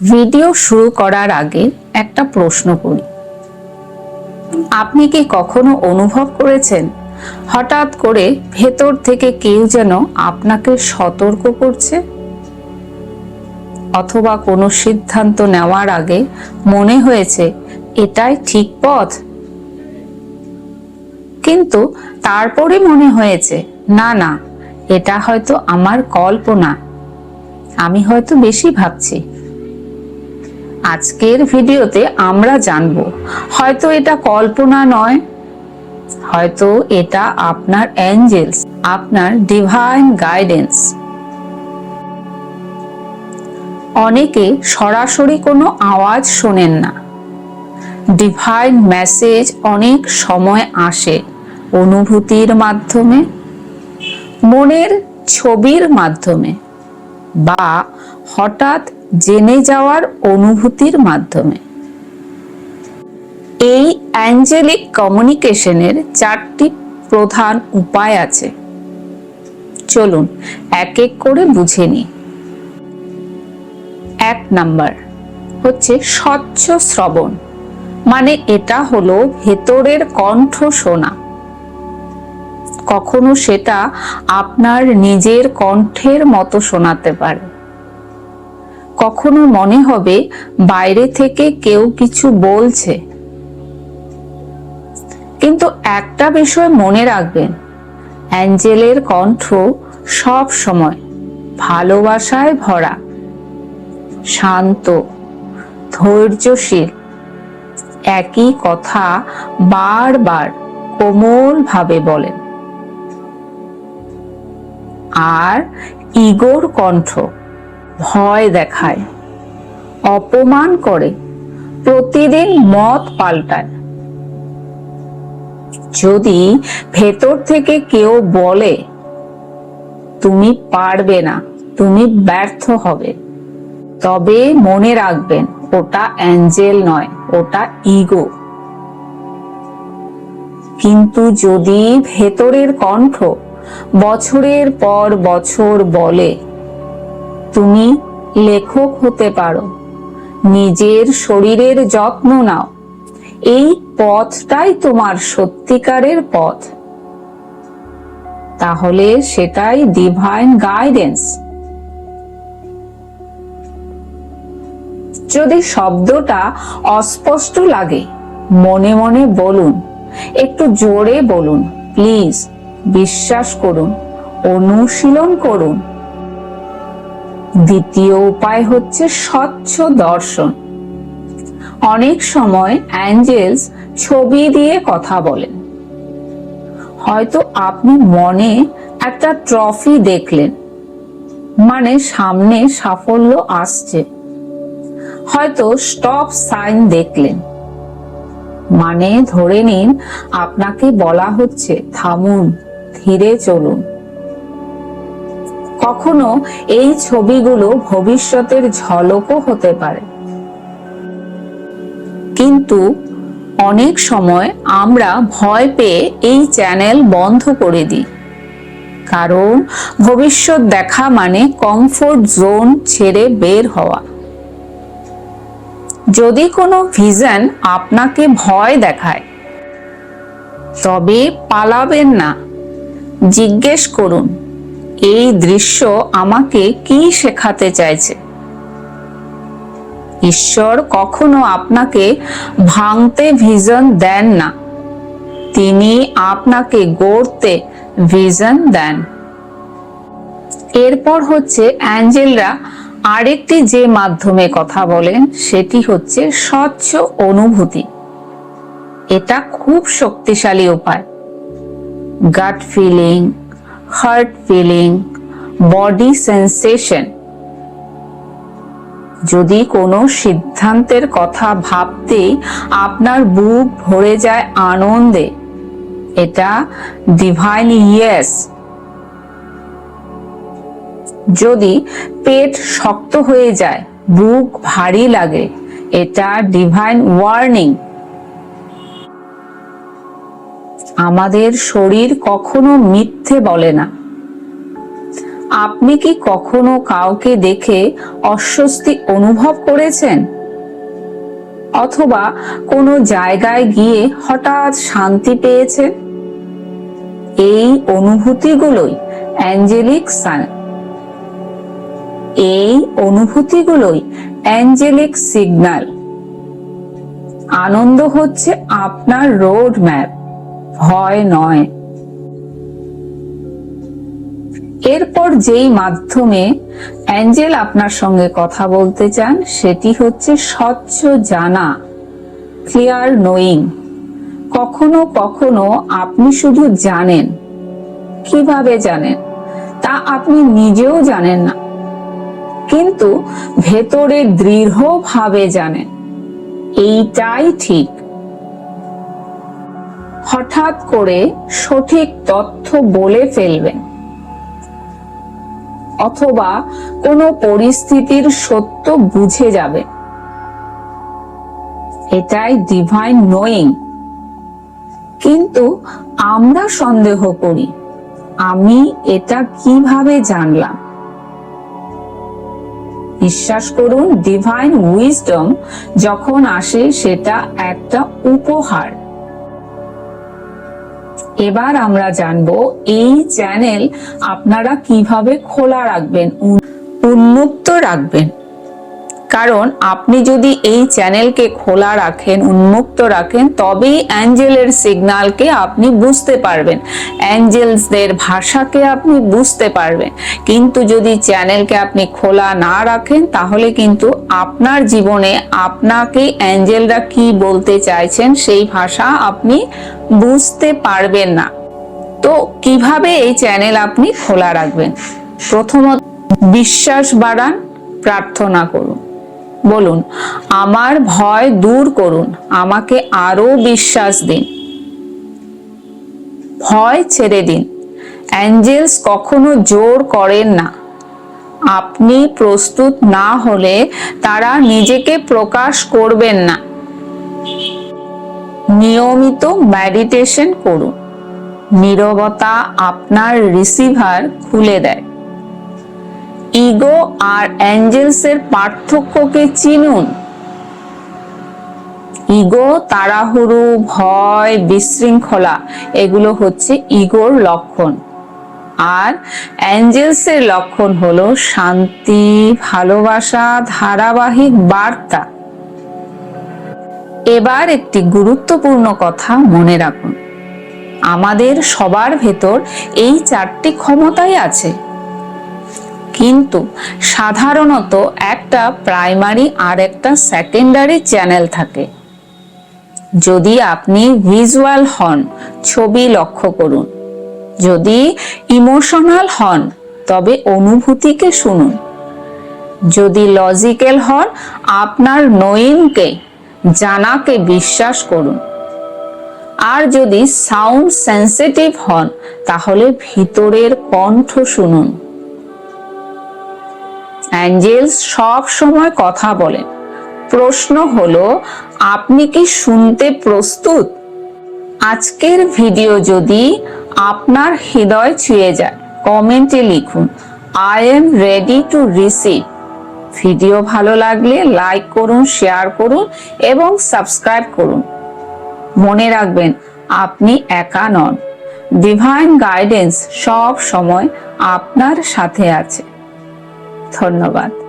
Video শুরু করার আগে একটা প্রশ্ন করি। আপনি কি কখনো অনুভব করেছেন, হঠাৎ করে ভেতর থেকে কেউ যেন আপনাকে সতর্ক করছে? অথবা কোনো সিদ্ধান্ত নেওয়ার আগে মনে হয়েছে, এটাই ঠিক পথ? কিন্তু তারপরে মনে হয়েছে, না না, এটা হয়তো আমার কল্পনা। আমি হয়তো বেশি ভাবছি। আজকের ভিডিওতে আমরা জানব, হয়তো এটা কল্পনা নয়, হয়তো এটা আপনার অ্যাঞ্জেলস আপনার ডিভাইন গাইডেন্স অনেকে সরাসরি কোনো আওয়াজ শোনেন না। ডিভাইন মেসেজ অনেক সময় আসে অনুভূতির মাধ্যমে, মনের ছবির মাধ্যমে, বা হঠাৎ জেনে যাওয়ার অনুভূতির মাধ্যমে। এই অ্যাঞ্জেলিক কমিউনিকেশনের চারটি প্রধান উপায় আছে। চলুন এক এক করে বুঝে নিই। এক নাম্বার হচ্ছে স্বচ্ছ শ্রবণ মানে এটা হলো ভেতরের কণ্ঠ শোনা। কখনো সেটা আপনার নিজের কণ্ঠের মতো শোনাতে পারে। কখনো মনে হবে বাইরে থেকে কেউ কিছু বলছে। কিন্তু একটা বিষয় মনে রাখবেন, অ্যাঞ্জেলের কণ্ঠ সব সময় ভালোবাসায় ভরা, শান্ত, ধৈর্যশীল। একই কথা বারবার কোমল ভাবে বলেন। আর ইগোর কণ্ঠ ভয় দেখায়। অপমান করে, প্রতিদিন মত পাল্টায়। যদি ভেতর থেকে কেউ বলে, তুমি পারবে না, তুমি ব্যর্থ হবে, তবে মনে রাখবেন, ওটা অ্যাঞ্জেল নয়, ওটা ইগো। কিন্তু যদি ভেতরের কণ্ঠ বছরের পর বছর বলে তুমি লেখক হতে পারো। নিজের শরীরের যত্ন নাও। এই পথটাই তোমার সত্যিকারের পথ। তাহলে সেটাই ডিভাইন গাইডেন্স যদি শব্দটা অস্পষ্ট লাগে, মনে মনে বলুন। একটু জোরে বলুন প্লিজ বিশ্বাস করুন, অনুশীলন করুন। দ্বিতীয় উপায় হচ্ছে স্বচ্ছ দর্শন। অনেক সময় অ্যাঞ্জেলস ছবি দিয়ে কথা বলেন। হয়তো আপনি মনে একটা ট্রফি দেখলেন মানে সামনে সাফল্য আসছে। হয়তো স্টপ সাইন দেখলেন মানে ধরে নিন আপনাকে বলা হচ্ছে, থামুন, ধীরে চলুন। কখনো এই ছবিগুলো ভবিষ্যতের ঝলকও হতে পারে। কিন্তু অনেক সময় আমরা ভয় পেয়ে এই চ্যানেল বন্ধ করে দিই। কারণ ভবিষ্যৎ দেখা মানে কমফোর্ট জোন ছেড়ে বের হওয়া। যদি কোনো ভিজন আপনাকে ভয় দেখায়, তবে পালাবেন না। জিজ্ঞেস করুন। এই দৃশ্য আমাকে কি শেখাতে চাইছে? ঈশ্বর কখনো আপনাকে ভাঙতে ভিজন দেন না। তিনি আপনাকে গড়তে ভিজন দেন। এরপর হচ্ছে অ্যাঞ্জেলরা আরেকটি যে মাধ্যমে কথা বলেন, সেটি হচ্ছে স্বচ্ছ অনুভূতি। এটা খুব শক্তিশালী উপায়। Gut feeling heart feeling body sensation যদি কোনো সিদ্ধান্তের কথা ভাবতেই আপনার বুক ভরে যায় আনন্দে, এটা ডিভাইন ইয়েস যদি পেট শক্ত হয়ে যায়, বুক ভারী লাগে, এটা ডিভাইন ওয়ার্নিং আমাদের শরীর কখনো মিথ্যে বলে না। আপনি কি কখনো কাউকে দেখে অস্বস্তি অনুভব করেছেন? অথবা কোনো জায়গায় গিয়ে হঠাৎ শান্তি পেয়েছেন? এই অনুভূতিগুলোই অ্যাঞ্জেলিক সান। এই অনুভূতিগুলোই অ্যাঞ্জেলিক সিগন্যাল আনন্দ হচ্ছে আপনার রোড ম্যাপ ভয় নয়। এরপর যেই মাধ্যমে অ্যাঞ্জেল আপনার সঙ্গে কথা বলতে চান, সেটি হচ্ছে স্বচ্ছ জানা, ক্লিয়ার নোয়িং। কখনো কখনো আপনি শুধু জানেন। কীভাবে জানেন? তা আপনি নিজেও জানেন না। কিন্তু ভেতরে দৃঢ়ভাবে জানেন। এইটাই ঠিক। হঠাৎ করে সঠিক তথ্য বলে ফেলবেন অথবা কোনো পরিস্থিতির সত্য বুঝে যাবে। এটাই ডিভাইন নোয়িং কিন্তু আমরা সন্দেহ করি, আমি এটা কীভাবে জানলাম? বিশ্বাস করুন ডিভাইন উইজডম যখন আসে সেটা একটা উপহার। এবার আমরা জানব এই চ্যানেল আপনারা কীভাবে খোলা রাখবেন উন- উন্মুক্ত রাখবেন। কারণ আপনি যদি এই চ্যানেলকে খোলা রাখেন, উন্মুক্ত রাখেন, তবেই অ্যাঞ্জেলের সিগন্যালকে আপনি বুঝতে পারবেন। অ্যাঞ্জেলসদের ভাষাকে আপনি বুঝতে পারবেন। কিন্তু যদি চ্যানেলকে আপনি খোলা না রাখেন, তাহলে কিন্তু আপনার জীবনে আপনাকে অ্যাঞ্জেলরা কি বলতে চাইছেন, সেই ভাষা আপনি বুঝতে পারবেন না। তো কীভাবে এই চ্যানেল আপনি খোলা রাখবেন? প্রথমত, বিশ্বাস বাড়ান, প্রার্থনা করুন। বলুন, আমার ভয় দূর করুন, আমাকে আরও বিশ্বাস দিন। ভয় ছেড়ে দিন। অ্যাঞ্জেলস কখনো জোর করেন না। আপনি প্রস্তুত না হলে তারা নিজেকে প্রকাশ করবেন না। নিয়মিত মেডিটেশন করুন। নীরবতা আপনার রিসিভার খুলে দেয়। ইগো আর অ্যাঞ্জেলসের পার্থক্যকে চিনুন। ইগো, তাড়াহুড়ো, ভয়, বিশৃঙ্খলা, এগুলো হচ্ছে ইগোর লক্ষণ। আর অ্যাঞ্জেলসের লক্ষণ হলো শান্তি, ভালোবাসা, ধারাবাহিক বার্তা। এবার একটি গুরুত্বপূর্ণ কথা মনে রাখুন। আমাদের সবার ভেতর এই চারটি ক্ষমতাই আছে। কিন্তু সাধারণত একটা প্রাইমারি আর একটা সেকেন্ডারি চ্যানেল থাকে। যদি আপনি ভিজুয়াল হন, ছবি লক্ষ্য করুন। যদি ইমোশনাল হন, তবে অনুভূতিকে শুনুন। যদি লজিক্যাল হন, আপনার নোয়িংকে জানাকে বিশ্বাস করুন। আর যদি সাউন্ড সেন্সিটিভ হন, তাহলে ভিতরের কণ্ঠ শুনুন। অ্যাঞ্জেলস সব সময় কথা বলেন প্রশ্ন হলো, আপনি কি শুনতে প্রস্তুত? আজকের ভিডিও যদি আপনার হৃদয় ছুঁয়ে যায়, কমেন্টে লিখুন I am ready to receive video ভালো লাগলে লাইক করুন, শেয়ার করুন এবং সাবস্ক্রাইব করুন। মনে রাখবেন, আপনি একা নন। ডিভাইন গাইডেন্স সব সময় আপনার সাথে আছে। ধন্যবাদ।